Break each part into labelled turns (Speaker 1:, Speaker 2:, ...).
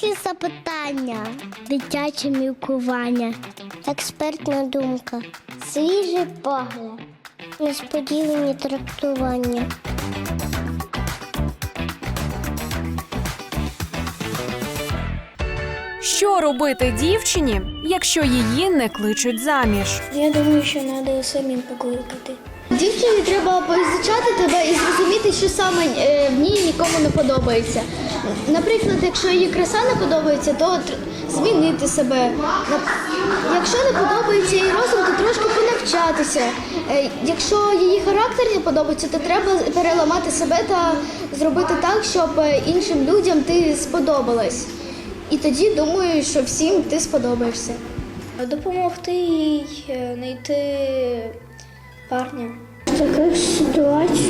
Speaker 1: Дорослі запитання, дитяче мілкування, експертна думка, свіжий погляд, несподівані трактування.
Speaker 2: Що робити дівчині, якщо її не кличуть заміж?
Speaker 1: Я думаю, що треба самим покликати.
Speaker 3: Дівчині треба позичати тебе і зрозуміти, що саме е, в ній нікому не подобається. Наприклад, якщо її краса не подобається, то змінити себе. Якщо не подобається її розум, то трошки понавчатися. Е, Якщо її характер не подобається, то треба переламати себе та зробити так, щоб е, іншим людям ти сподобалась. І тоді думаю, що всім ти сподобаєшся.
Speaker 1: Допомогти їй е, знайти парня. В таких ситуаціях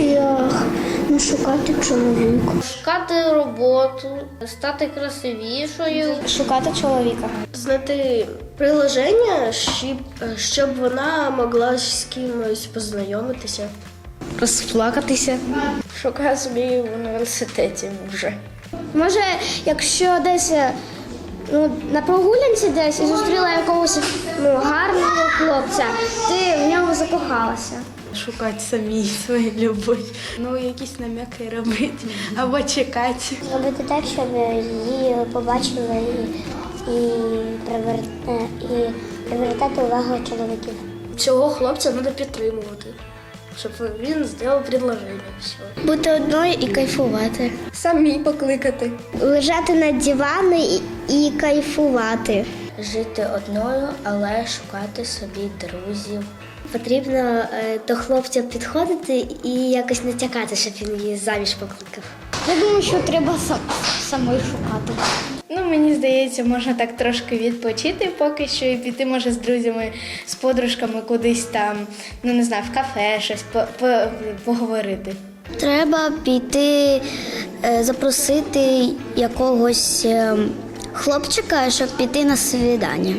Speaker 1: не шукати чоловіка.
Speaker 4: Шукати роботу, стати красивішою.
Speaker 1: Шукати чоловіка.
Speaker 5: знайти приложення, щоб, щоб вона могла з кимось познайомитися.
Speaker 4: Розплакатися. Шукати собі в університеті вже.
Speaker 3: Може, якщо десь е, ну, на прогулянці десь і зустріла якогось ну, гарного хлопця, ти в нього закохалася.
Speaker 6: шукати самі свою любов. Ну, якісь намеки робити або чекати.
Speaker 1: Робити так, щоб її побачили і, і, привер... і привертати увагу чоловіків.
Speaker 5: Цього хлопця треба підтримувати, щоб він зробив предложення. Все.
Speaker 3: Бути одною і кайфувати.
Speaker 4: Самі покликати.
Speaker 1: Лежати на дивані і, і кайфувати.
Speaker 4: Жити одною, але шукати собі друзів.
Speaker 1: Потрібно е, до хлопця підходити і якось натякати, щоб він її заміж покликав.
Speaker 3: Я думаю, що треба сам, самої шукати.
Speaker 6: Ну, мені здається, можна так трошки відпочити поки що і піти, може, з друзями, з подружками кудись там, ну не знаю, в кафе, щось по- по- поговорити.
Speaker 1: Треба піти е, запросити якогось е, хлопчика, щоб піти на свідання.